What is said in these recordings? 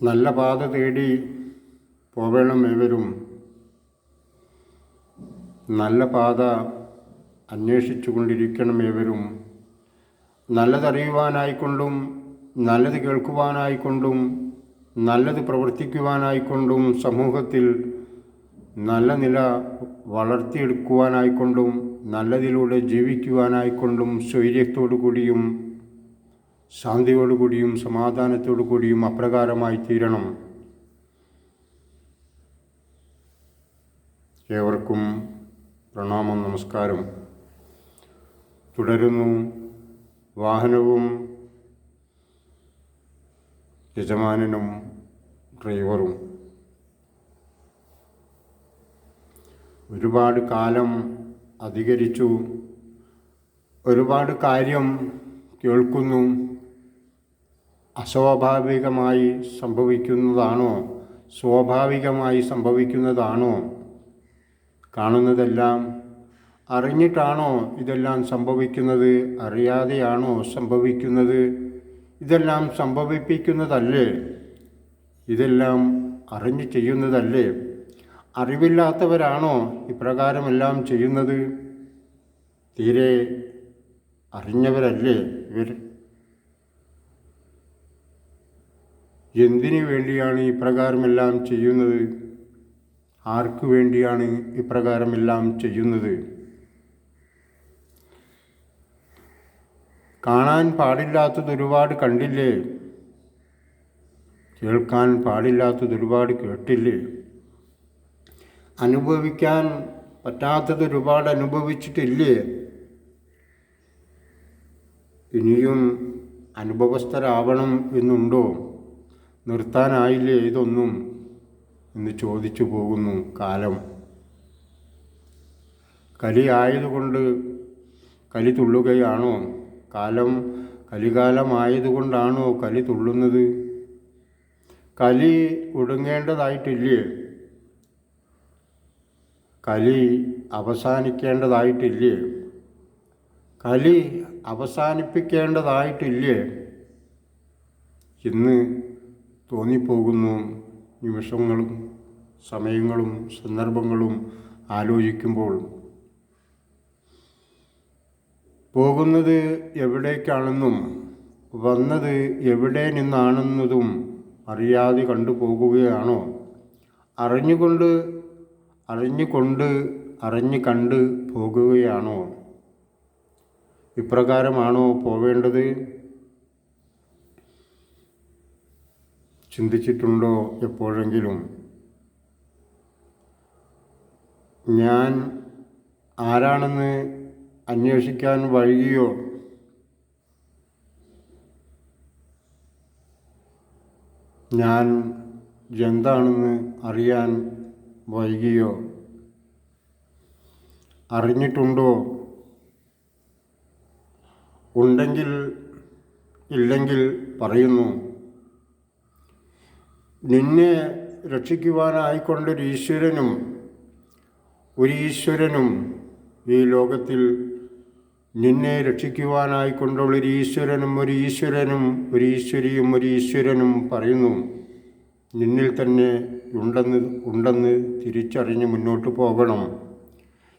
നല്ല പാത തേടി പോവണം ഏവരും. നല്ല പാത അന്വേഷിച്ചു കൊണ്ടിരിക്കണം ഏവരും. നല്ലതറിയുവാനായിക്കൊണ്ടും നല്ലത് കേൾക്കുവാനായിക്കൊണ്ടും നല്ലത് പ്രവർത്തിക്കുവാനായിക്കൊണ്ടും സമൂഹത്തിൽ നല്ല നില വളർത്തിയെടുക്കുവാനായിക്കൊണ്ടും നല്ലതിലൂടെ ജീവിക്കുവാനായിക്കൊണ്ടും സ്വൈര്യത്തോടു കൂടിയും ശാന്തിയോടുകൂടിയും സമാധാനത്തോടു കൂടിയും അപ്രകാരമായി തീരണം. ഏവർക്കും പ്രണാമം നമസ്കാരം. തുടരുന്നു വാഹനവും യജമാനനും ഡ്രൈവറും. ഒരുപാട് കാലം അധികരിച്ചു. ഒരുപാട് കാര്യം കേൾക്കുന്നു. അസ്വാഭാവികമായി സംഭവിക്കുന്നതാണോ? സ്വാഭാവികമായി സംഭവിക്കുന്നതാണോ? കാണുന്നതെല്ലാം അറിഞ്ഞിട്ടാണോ ഇതെല്ലാം സംഭവിക്കുന്നത്? അറിയാതെയാണോ സംഭവിക്കുന്നത്? ഇതെല്ലാം സംഭവിപ്പിക്കുന്നതല്ലേ? ഇതെല്ലാം അറിഞ്ഞു ചെയ്യുന്നതല്ലേ? അറിവില്ലാത്തവരാണോ ഇപ്രകാരമെല്ലാം ചെയ്യുന്നത്? തീരെ അറിഞ്ഞവരല്ലേ ഇവർ? എന്തിനു വേണ്ടിയാണ് ഇപ്രകാരമെല്ലാം ചെയ്യുന്നത്? ആർക്കു വേണ്ടിയാണ് ഇപ്രകാരമെല്ലാം ചെയ്യുന്നത്? കാണാൻ പാടില്ലാത്തത് ഒരുപാട് കണ്ടില്ലേ? കേൾക്കാൻ പാടില്ലാത്തത് ഒരുപാട് കേട്ടില്ലേ? അനുഭവിക്കാൻ പറ്റാത്തത് ഒരുപാട് അനുഭവിച്ചിട്ടില്ലേ? ഇനിയും അനുഭവസ്ഥരാവണം എന്നുണ്ടോ? നിർത്താനായില്ലേ ഇതൊന്നും? എന്ന് ചോദിച്ചു പോകുന്നു കാലം. കലി ആയതുകൊണ്ട് കലി തുള്ളുകയാണോ? കാലം കലികാലമായതുകൊണ്ടാണോ കലി തുള്ളുന്നത്? കലി ഒടുങ്ങേണ്ടതായിട്ടില്ലേ? കലി അവസാനിക്കേണ്ടതായിട്ടില്ലേ? കലി അവസാനിപ്പിക്കേണ്ടതായിട്ടില്ലേ? ഇന്ന് തോന്നിപ്പോകുന്നു. നിമിഷങ്ങളും സമയങ്ങളും സന്ദർഭങ്ങളും ആലോചിക്കുമ്പോൾ. പോകുന്നത് എവിടേക്കാണെന്നും വന്നത് എവിടെ നിന്നാണെന്നതും അറിയാതെ കണ്ടുപോകുകയാണോ? അറിഞ്ഞുകൊണ്ട് അറിഞ്ഞുകൊണ്ട് അറിഞ്ഞു കണ്ട് പോകുകയാണോ? ഇപ്രകാരമാണോ പോവേണ്ടത്? ചിന്തിച്ചിട്ടുണ്ടോ എപ്പോഴെങ്കിലും? ഞാൻ ആരാണെന്ന് അന്വേഷിക്കാൻ വൈകിയോ? ഞാൻ എന്താണെന്ന് അറിയാൻ വൈകിയോ? അറിഞ്ഞിട്ടുണ്ടോ? ഉണ്ടെങ്കിൽ ഇല്ലെങ്കിൽ പറയുന്നു. നിന്നെ രക്ഷിക്കുവാനായിക്കൊണ്ടൊരു ഈശ്വരനും ഒരു ഈശ്വരനും ഈ ലോകത്തിൽ നിന്നെ രക്ഷിക്കുവാനായിക്കൊണ്ടുള്ളൊരു ഈശ്വരനും ഒരു ഈശ്വരനും ഒരു ഈശ്വരിയും ഒരു ഈശ്വരനും പറയുന്നു. നിന്നിൽ തന്നെ ഉണ്ടെന്ന് ഉണ്ടെന്ന് തിരിച്ചറിഞ്ഞ് മുന്നോട്ട് പോകണം.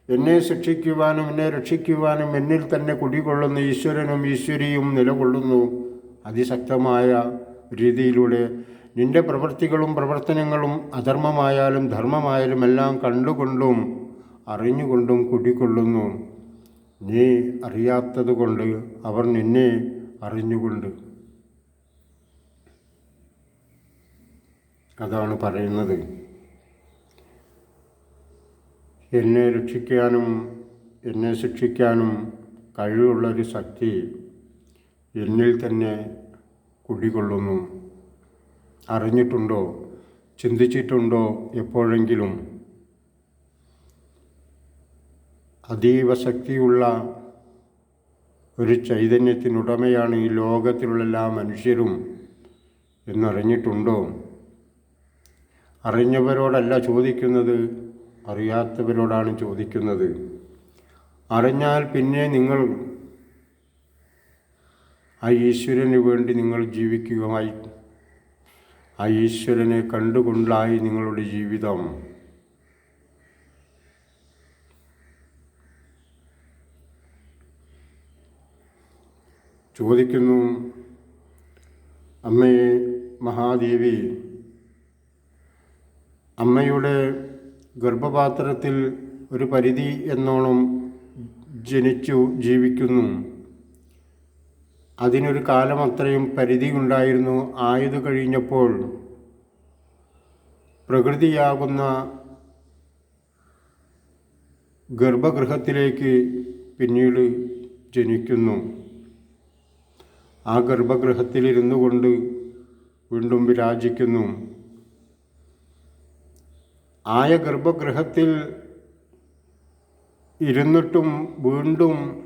എന്നെ ശിക്ഷിക്കുവാനും എന്നെ രക്ഷിക്കുവാനും എന്നിൽ തന്നെ കുടികൊള്ളുന്ന ഈശ്വരനും ഈശ്വരിയും നിലകൊള്ളുന്നു. അതിശക്തമായ രീതിയിലൂടെ നിന്റെ പ്രവൃത്തികളും പ്രവർത്തനങ്ങളും അധർമ്മമായാലും ധർമ്മമായാലും എല്ലാം കണ്ടുകൊണ്ടും അറിഞ്ഞുകൊണ്ടും കുടികൊള്ളുന്നു. നീ അറിയാത്തതുകൊണ്ട് അവർ നിന്നെ അറിഞ്ഞുകൊണ്ട്. അതാണ് പറയുന്നത്. എന്നെ രക്ഷിക്കാനും എന്നെ ശിക്ഷിക്കാനും കഴിവുള്ളൊരു ശക്തി എന്നിൽ തന്നെ കുടികൊള്ളുന്നു. അറിഞ്ഞിട്ടുണ്ടോ? ചിന്തിച്ചിട്ടുണ്ടോ എപ്പോഴെങ്കിലും? അതീവ ശക്തിയുള്ള ഒരു ചൈതന്യത്തിനുടമയാണ് ഈ ലോകത്തിലുള്ള എല്ലാ മനുഷ്യരും എന്നറിഞ്ഞിട്ടുണ്ടോ? അറിഞ്ഞവരോടല്ല ചോദിക്കുന്നത് അറിയാത്തവരോടാണ് ചോദിക്കുന്നത്. അറിഞ്ഞാൽ പിന്നെ നിങ്ങൾ ആ ഈശ്വരന് വേണ്ടി നിങ്ങൾ ജീവിക്കുകയുമായി ആ ഈശ്വരനെ കണ്ടുകൊണ്ടായി നിങ്ങളുടെ ജീവിതം. ചോദിക്കുന്നു അമ്മയെ മഹാദേവി അമ്മയുടെ ഗർഭപാത്രത്തിൽ ഒരു പരിധി എന്നോണം ജനിച്ചു ജീവിക്കുന്നു. അതിനൊരു കാലം അത്രയും പരിധി ഉണ്ടായിരുന്നു ആയുധ കഴിഞ്ഞപ്പോൾ പ്രകൃതിയാകുന്ന ഗർഭഗൃഹത്തിലേക്ക് പിന്നീട് ജനിക്കുന്നു. ആ ഗർഭഗൃഹത്തിലിരുന്നു കൊണ്ട് വീണ്ടും വിരാജിക്കുന്നു. ആയ ഗർഭഗൃഹത്തിൽ ഇരുന്നിട്ടും വീണ്ടും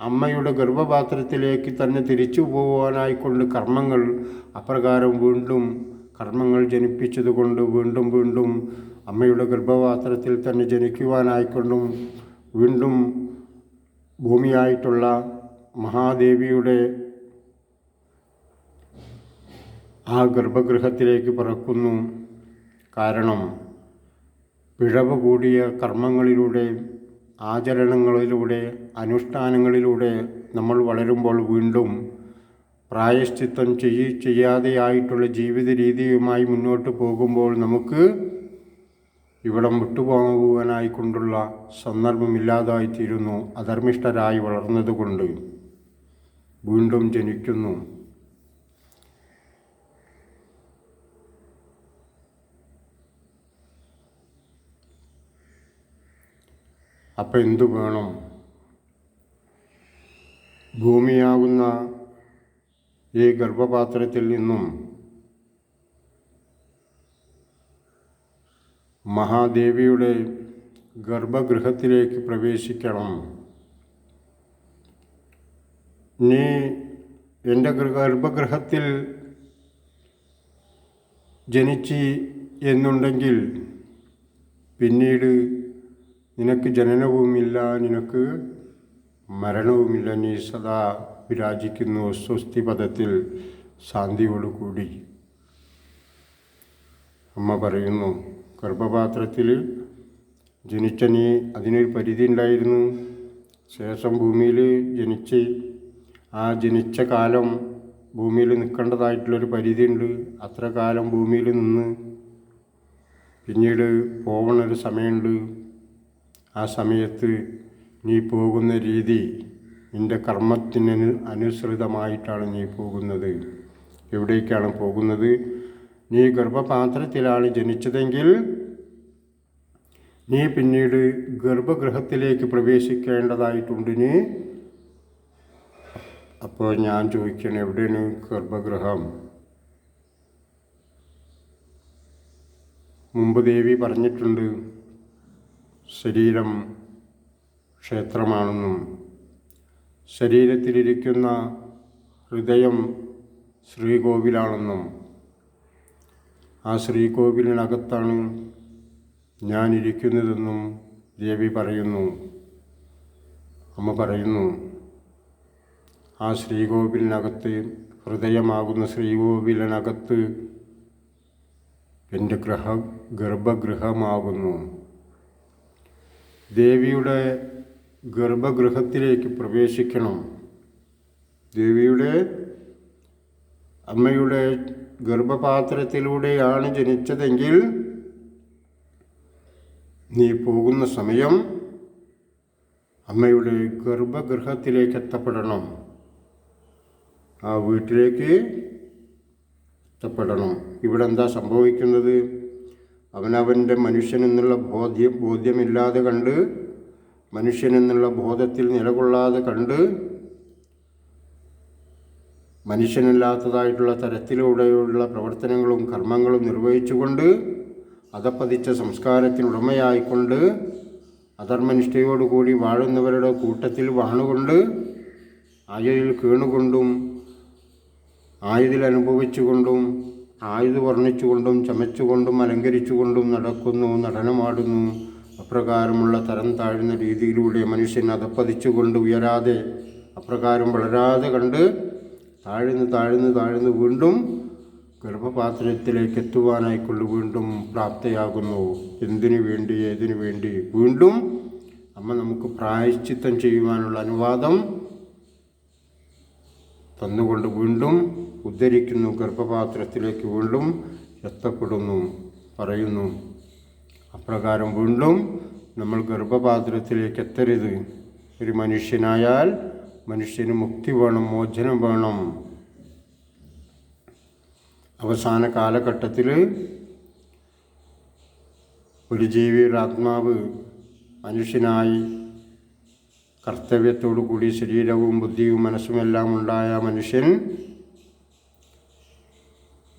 അമ്മയുടെ ഗർഭപാത്രത്തിലേക്ക് തന്നെ തിരിച്ചു പോകുവാനായിക്കൊണ്ട് കർമ്മങ്ങൾ അപ്രകാരം വീണ്ടും കർമ്മങ്ങൾ ജനിപ്പിച്ചതുകൊണ്ട് വീണ്ടും വീണ്ടും അമ്മയുടെ ഗർഭപാത്രത്തിൽ തന്നെ ജനിക്കുവാനായിക്കൊണ്ടും വീണ്ടും ഭൂമിയായിട്ടുള്ള മഹാദേവിയുടെ ആ ഗർഭഗൃഹത്തിലേക്ക് പിറക്കുന്നു. കാരണം പിഴവ് കൂടിയ കർമ്മങ്ങളിലൂടെ ആചരണങ്ങളിലൂടെ അനുഷ്ഠാനങ്ങളിലൂടെ നമ്മൾ വളരുമ്പോൾ വീണ്ടും പ്രായശ്ചിത്തം ചെയ്യ ചെയ്യാതെയായിട്ടുള്ള ജീവിത രീതിയുമായി മുന്നോട്ട് പോകുമ്പോൾ നമുക്ക് ഇവിടം വിട്ടുപോകുവാനായിക്കൊണ്ടുള്ള സന്ദർഭമില്ലാതായിത്തീരുന്നു അധർമ്മിഷ്ഠരായി വളർന്നതുകൊണ്ട് വീണ്ടും ജനിക്കുന്നു. അപ്പം എന്തു വേണം? ഭൂമിയാകുന്ന ഈ ഗർഭപാത്രത്തിൽ നിന്നും മഹാദേവിയുടെ ഗർഭഗൃഹത്തിലേക്ക് പ്രവേശിക്കണം. നീ എന്റെ ഗർഭഗൃഹത്തിൽ ജനിച്ച് എന്നുണ്ടെങ്കിൽ പിന്നീട് നിനക്ക് ജനനവുമില്ല നിനക്ക് മരണവുമില്ല. നീ സദാ വിരാജിക്കുന്നു സ്വസ്തി പദത്തിൽ ശാന്തിയോടുകൂടി. അമ്മ പറയുന്നു ഗർഭപാത്രത്തിൽ ജനിച്ച നീ അതിനൊരു പരിധി ഉണ്ടായിരുന്നു. ശേഷം ഭൂമിയിൽ ജനിച്ച് ആ ജനിച്ച കാലം ഭൂമിയിൽ നിൽക്കേണ്ടതായിട്ടുള്ളൊരു പരിധിയുണ്ട്. അത്ര കാലം ഭൂമിയിൽ നിന്ന് പിന്നീട് പോകണൊരു സമയമുണ്ട്. ആ സമയത്ത് നീ പോകുന്ന രീതി നിന്റെ കർമ്മത്തിന് അനുസൃതമായിട്ടാണ് നീ പോകുന്നത്. എവിടേക്കാണ് പോകുന്നത്? നീ ഗർഭപാത്രത്തിലാണ് ജനിച്ചതെങ്കിൽ നീ പിന്നീട് ഗർഭഗൃഹത്തിലേക്ക് പ്രവേശിക്കേണ്ടതായിട്ടുണ്ട് നീ. അപ്പോൾ ഞാൻ ചോദിക്കണം എവിടെയാണ് ഗർഭഗൃഹം? മുമ്പ് ദേവി പറഞ്ഞിട്ടുണ്ട് ശരീരം ക്ഷേത്രമാണെന്നും ശരീരത്തിലിരിക്കുന്ന ഹൃദയം ശ്രീകോവിലാണെന്നും ആ ശ്രീകോവിലിനകത്താണ് ഞാനിരിക്കുന്നതെന്നും ദേവി പറയുന്നു. അമ്മ പറയുന്നു ആ ശ്രീകോവിലിനകത്ത് ഹൃദയമാകുന്ന ശ്രീകോവിലിനകത്ത് എന്റെ ഗ്രഹ ഗർഭഗൃഹമാകുന്നു. ദേവിയുടെ ഗർഭഗൃഹത്തിലേക്ക് പ്രവേശിക്കണം. ദേവിയുടെ അമ്മയുടെ ഗർഭപാത്രത്തിലൂടെയാണ് ജനിച്ചതെങ്കിൽ നീ പോകുന്ന സമയം അമ്മയുടെ ഗർഭഗൃഹത്തിലേക്ക് എത്തപ്പെടണം. ആ വീട്ടിലേക്ക് എത്തപ്പെടണം. ഇവിടെ എന്താ സംഭവിക്കുന്നത്? അവനവന്റെ മനുഷ്യൻ എന്നുള്ള ബോധ്യം ബോധ്യമില്ലാതെ കണ്ട് മനുഷ്യൻ എന്നുള്ള ബോധത്തിൽ നിലകൊള്ളാതെ കണ്ട് മനുഷ്യനല്ലാത്തതായിട്ടുള്ള തരത്തിലൂടെയുള്ള പ്രവർത്തനങ്ങളും കർമ്മങ്ങളും നിർവഹിച്ചുകൊണ്ട് അതപ്പതിച്ച സംസ്കാരത്തിനുടമയായിക്കൊണ്ട് അധർമ്മനിഷ്ഠയോടുകൂടി വാഴുന്നവരുടെ കൂട്ടത്തിൽ വാണുകൊണ്ട് അയയിൽ കീണുകൊണ്ടും ആയുതിൽ അനുഭവിച്ചുകൊണ്ടും ആയുധ വർണിച്ചുകൊണ്ടും ചമച്ചുകൊണ്ടും അലങ്കരിച്ചുകൊണ്ടും നടക്കുന്നു നടനമാടുന്നു. അപ്രകാരമുള്ള തരം താഴ്ന്ന രീതിയിലൂടെ മനുഷ്യൻ അതപ്പതിച്ചുകൊണ്ട് ഉയരാതെ അപ്രകാരം വളരാതെ കണ്ട് താഴ്ന്ന് താഴ്ന്ന് താഴ്ന്ന് വീണ്ടും ഗർഭപാത്രത്തിലേക്ക് എത്തുവാനായിക്കൊണ്ട് വീണ്ടും പ്രാപ്തയാകുന്നു. എന്തിനു വേണ്ടി ഏതിനു വേണ്ടി? വീണ്ടും അമ്മ നമുക്ക് പ്രായശ്ചിത്തം ചെയ്യുവാനുള്ള അനുവാദം തന്നുകൊണ്ട് വീണ്ടും ഉദ്ധരിക്കുന്നു ഗർഭപാത്രത്തിലേക്ക് വീണ്ടും എത്തപ്പെടുന്നു പറയുന്നു. അപ്രകാരം വീണ്ടും നമ്മൾ ഗർഭപാത്രത്തിലേക്ക് എത്തരുത്. ഒരു മനുഷ്യനായാൽ മനുഷ്യന് മുക്തി വേണം മോചനം വേണം. അവസാന കാലഘട്ടത്തിൽ ഒരു ജീവിയുടെ ആത്മാവ് മനുഷ്യനായി കർത്തവ്യത്തോടു കൂടി ശരീരവും ബുദ്ധിയും മനസ്സുമെല്ലാം ഉണ്ടായ മനുഷ്യൻ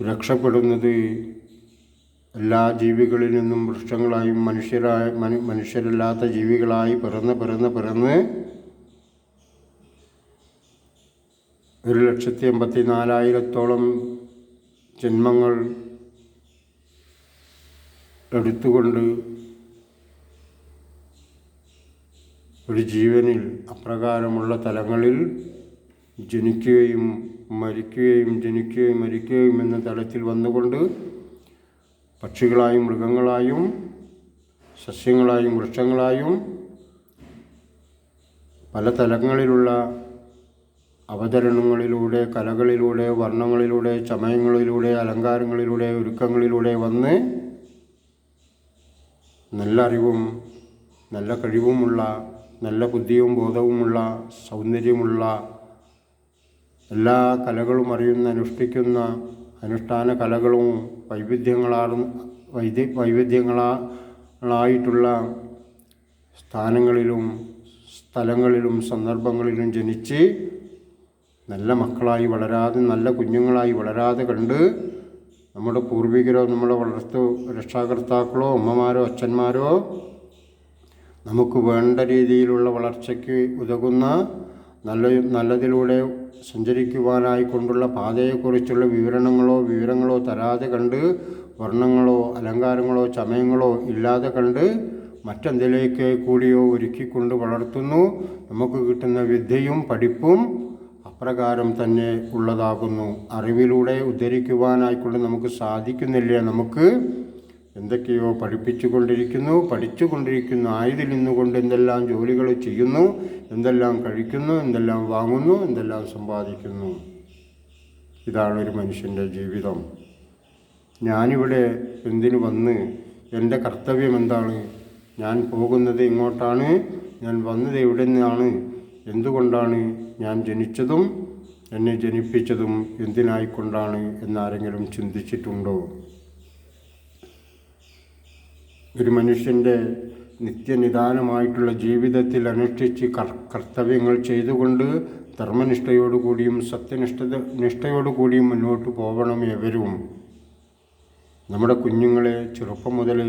രക്ഷപ്പെടുന്നത് എല്ലാ ജീവികളിൽ നിന്നും വൃക്ഷങ്ങളായും മനുഷ്യരായ മനു മനുഷ്യരല്ലാത്ത ജീവികളായി പിറന്ന് പിറന്ന് പിറന്ന് ഒരു ലക്ഷത്തി എൺപത്തി നാലായിരത്തോളം ജന്മങ്ങൾ എടുത്തുകൊണ്ട് ഒരു ജീവനിൽ അപ്രകാരമുള്ള തലങ്ങളിൽ ജനിക്കുകയും മരിക്കുകയും ജനിക്കുകയും മരിക്കുകയും എന്ന തലത്തിൽ വന്നുകൊണ്ട് പക്ഷികളായും മൃഗങ്ങളായും സസ്യങ്ങളായും വൃക്ഷങ്ങളായും പല തലങ്ങളിലുള്ള അവതരണങ്ങളിലൂടെ കലകളിലൂടെ വർണങ്ങളിലൂടെ ചമയങ്ങളിലൂടെ അലങ്കാരങ്ങളിലൂടെ ഒരുക്കങ്ങളിലൂടെ വന്ന് നല്ല അറിവും നല്ല കഴിവുമുള്ള നല്ല ബുദ്ധിയും ബോധവുമുള്ള സൗന്ദര്യമുള്ള എല്ലാ കലകളും അറിയുന്ന അനുഷ്ഠിക്കുന്ന അനുഷ്ഠാന കലകളും വൈവിധ്യങ്ങളാറും വൈദ്യ വൈവിധ്യങ്ങളായിട്ടുള്ള സ്ഥാനങ്ങളിലും സ്ഥലങ്ങളിലും സന്ദർഭങ്ങളിലും ജനിച്ച് നല്ല മക്കളായി വളരാതെ നല്ല കുഞ്ഞുങ്ങളായി വളരാതെ കണ്ട് നമ്മുടെ പൂർവികരോ നമ്മുടെ വളർത്തു രക്ഷാകർത്താക്കളോ അമ്മമാരോ അച്ഛന്മാരോ നമുക്ക് വേണ്ട രീതിയിലുള്ള വളർച്ചയ്ക്ക് ഉതകുന്ന നല്ല നല്ലതിലൂടെ സഞ്ചരിക്കുവാനായി കൊണ്ടുള്ള പാതയെക്കുറിച്ചുള്ള വിവരണങ്ങളോ വിവരങ്ങളോ തരാതെ കണ്ട് വർണങ്ങളോ അലങ്കാരങ്ങളോ ചമയങ്ങളോ ഇല്ലാതെ കണ്ട് മറ്റെന്തിലേക്ക് കൂടിയോ ഒരുക്കിക്കൊണ്ട് വളർത്തുന്നു. നമുക്ക് കിട്ടുന്ന വിദ്യയും പഠിപ്പും അപ്രകാരം തന്നെ ഉള്ളതാകുന്നു. അറിവിലൂടെ ഉദ്ധരിക്കുവാനായിക്കൊണ്ട് നമുക്ക് സാധിക്കുന്നില്ല നമുക്ക്. എന്തൊക്കെയോ പഠിപ്പിച്ചു പഠിച്ചുകൊണ്ടിരിക്കുന്നു പഠിച്ചു കൊണ്ടിരിക്കുന്നു ആയതിൽ നിന്നുകൊണ്ട് എന്തെല്ലാം ജോലികൾ ചെയ്യുന്നു എന്തെല്ലാം കഴിക്കുന്നു എന്തെല്ലാം വാങ്ങുന്നു എന്തെല്ലാം സമ്പാദിക്കുന്നു. ഇതാണ് ഒരു മനുഷ്യന്റെ ജീവിതം. ഞാനിവിടെ എന്തിനു വന്ന് എന്റെ കർത്തവ്യം എന്താണ്? ഞാൻ പോകുന്നത് ഇങ്ങോട്ടാണ് ഞാൻ വന്നത് എവിടെ നിന്നാണ് എന്തുകൊണ്ടാണ് ഞാൻ ജനിച്ചതും എന്നെ ജനിപ്പിച്ചതും എന്തിനായിക്കൊണ്ടാണ് എന്നാരെങ്കിലും ചിന്തിച്ചിട്ടുണ്ടോ? ഒരു മനുഷ്യന്റെ നിത്യനിദാനമായിട്ടുള്ള ജീവിതത്തിൽ അനുഷ്ഠിച്ച് കർ കർത്തവ്യങ്ങൾ ചെയ്തുകൊണ്ട് ധർമ്മനിഷ്ഠയോടുകൂടിയും സത്യനിഷ്ഠത നിഷ്ഠയോടുകൂടിയും മുന്നോട്ട് പോകണം എവരും. നമ്മുടെ കുഞ്ഞുങ്ങളെ ചെറുപ്പം മുതൽ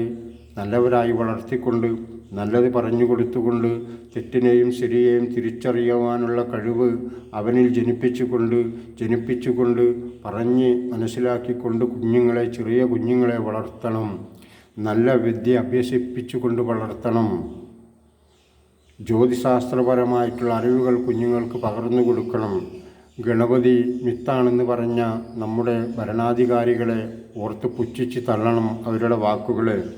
നല്ലവരായി വളർത്തിക്കൊണ്ട് നല്ലത് പറഞ്ഞു കൊടുത്തുകൊണ്ട് തെറ്റിനെയും ശരിയെയും തിരിച്ചറിയുവാനുള്ള കഴിവ് അവനിൽ ജനിപ്പിച്ചുകൊണ്ട് ജനിപ്പിച്ചുകൊണ്ട് പറഞ്ഞ് മനസ്സിലാക്കിക്കൊണ്ട് കുഞ്ഞുങ്ങളെ ചെറിയ കുഞ്ഞുങ്ങളെ വളർത്തണം. നല്ല വിദ്യ അഭ്യസിപ്പിച്ചുകൊണ്ട് വളർത്തണം. ജ്യോതിശാസ്ത്രപരമായിട്ടുള്ള അറിവുകൾ കുഞ്ഞുങ്ങൾക്ക് പകർന്നു കൊടുക്കണം. ഗണപതി മിത്താണെന്ന് പറഞ്ഞ നമ്മുടെ ഭരണാധികാരികളെ ഓർത്ത് പുച്ഛിച്ച് തള്ളണം അവരുടെ വാക്കുകൾ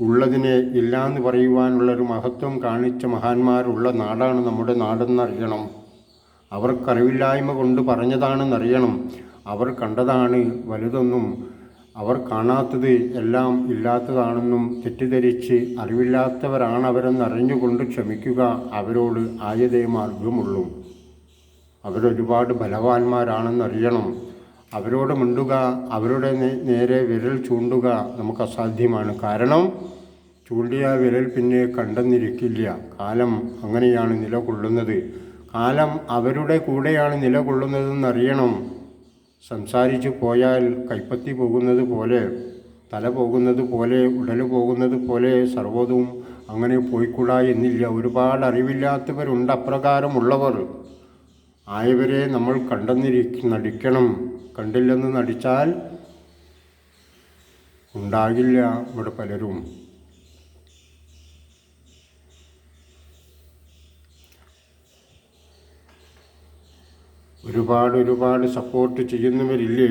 ഉള്ളതിനെ ഇല്ലാന്ന് പറയുവാനുള്ളൊരു മഹത്വം കാണിച്ച മഹാന്മാരുള്ള നാടാണ് നമ്മുടെ നാടെന്നറിയണം. അവർക്കറിവില്ലായ്മ കൊണ്ട് പറഞ്ഞതാണെന്നറിയണം. അവർ കണ്ടതാണ് വലുതെന്നും അവർ കാണാത്തത് എല്ലാം ഇല്ലാത്തതാണെന്നും തെറ്റിദ്ധരിച്ച് അറിവില്ലാത്തവരാണവരെന്ന് അവരെന്നറിഞ്ഞുകൊണ്ട് ക്ഷമിക്കുക അവരോട് ആയതേ മാർഗമുള്ളൂ അവരൊരുപാട് ബലവാന്മാരാണെന്നറിയണം. അവരോട് മിണ്ടുക അവരുടെ നേരെ വിരൽ ചൂണ്ടുക നമുക്ക് അസാധ്യമാണ്. കാരണം ചൂണ്ടിയ വിരൽ പിന്നെ കണ്ടെന്നിരിക്കില്ല. കാലം അങ്ങനെയാണ് നിലകൊള്ളുന്നത്. കാലം അവരുടെ കൂടെയാണ് നിലകൊള്ളുന്നതെന്നറിയണം. സംസാരിച്ചു പോയാൽ കൈപ്പത്തി പോകുന്നത് പോലെ തല പോകുന്നത് പോലെ ഉടൽ പോകുന്നത് പോലെ സർവതും അങ്ങനെ പോയിക്കൂടാ എന്നില്ല. ഒരുപാട് അറിവില്ലാത്തവരുണ്ട് അപ്രകാരമുള്ളവർ. ആയവരെ നമ്മൾ കണ്ടെന്നിരി നടിക്കണം. കണ്ടില്ലെന്ന് നടിച്ചാൽ ഉണ്ടാകില്ല ഇവിടെ പലരും. ഒരുപാട് ഒരുപാട് സപ്പോർട്ട് ചെയ്യുന്നവരില്ലേ?